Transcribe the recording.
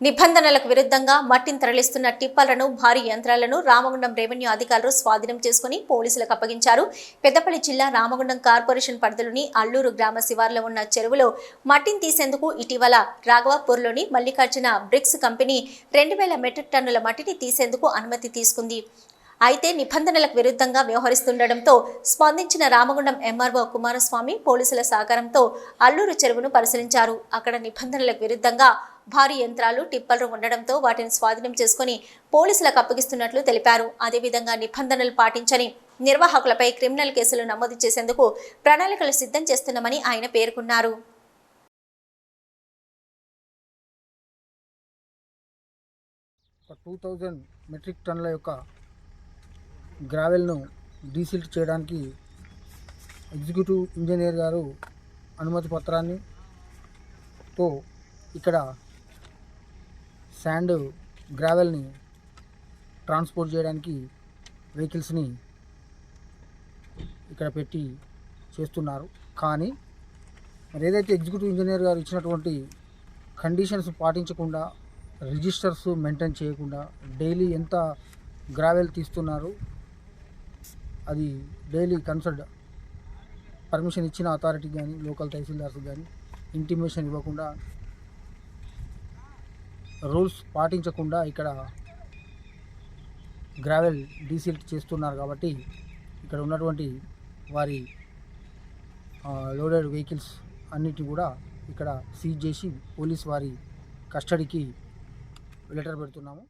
నిబంధనలకు విరుద్ధంగా మట్టిని తరలిస్తున్న టిప్పర్లను భారీ యంత్రాలను రామగుండం రెవెన్యూ అధికారులు స్వాధీనం చేసుకుని పోలీసులకు అప్పగించారు. పెద్దపల్లి జిల్లా రామగుండం కార్పొరేషన్ పరిధిలోని అల్లూరు గ్రామ శివార్లో ఉన్న చెరువులో మట్టిని తీసేందుకు ఇటీవల రాఘవాపూర్లోని మల్లికార్జున బ్రిక్స్ కంపెనీ రెండు వేల మెట్రిక్ టన్నుల మట్టిని తీసేందుకు అనుమతి తీసుకుంది. అయితే నిబంధనలకు విరుద్ధంగా వ్యవహరిస్తుండటంతో స్పందించిన రామగుండం ఎంఆర్ఓ కుమారస్వామి పోలీసుల సహకారంతో అల్లూరు చెరువును పరిశీలించారు. అక్కడ నిబంధనలకు విరుద్ధంగా భారీ యంత్రాలు టిప్పర్లు ఉండడంతో వాటిని స్వాధీనం చేసుకుని పోలీసులకు అప్పగిస్తున్నట్లు తెలిపారు. అదేవిధంగా నిబంధనలు పాటించని నిర్వాహకులపై క్రిమినల్ కేసులు నమోదు చేసేందుకు ప్రణాళికలు సిద్ధం చేస్తున్నామని ఆయన పేర్కొన్నారు. టూ థౌజండ్ మెట్రిక్ టన్నుల యొక్క గ్రావెల్ను డీసిల్ట్ చేయడానికి ఎగ్జిక్యూటివ్ ఇంజనీర్ గారు అనుమతి పత్రాన్ని తో ఇక్కడ శాండ్ గ్రావెల్ని ట్రాన్స్పోర్ట్ చేయడానికి వెహికల్స్ని ఇక్కడ పెట్టి చేస్తున్నారు. కానీ మరి ఏదైతే ఎగ్జిక్యూటివ్ ఇంజనీర్ గారు ఇచ్చినటువంటి కండిషన్స్ పాటించకుండా రిజిస్టర్స్ మెయింటైన్ చేయకుండా డైలీ ఎంత గ్రావెల్ తీస్తున్నారు అది డైలీ కన్సల్ట్ పర్మిషన్ ఇచ్చిన అథారిటీ కానీ లోకల్ తహసీల్దార్స్ కానీ ఇంటిమేషన్ ఇవ్వకుండా రూల్స్ పాటించకుండా ఇక్కడ గ్రావెల్ డీసీల్ట్ చేస్తున్నారు కాబట్టి ఇక్కడ ఉన్నటువంటి వారి లోడెడ్ వెహికల్స్ అన్నిటి కూడా ఇక్కడ సీజ్ చేసి పోలీస్ వారి కస్టడీకి లెటర్ పెడుతున్నాము.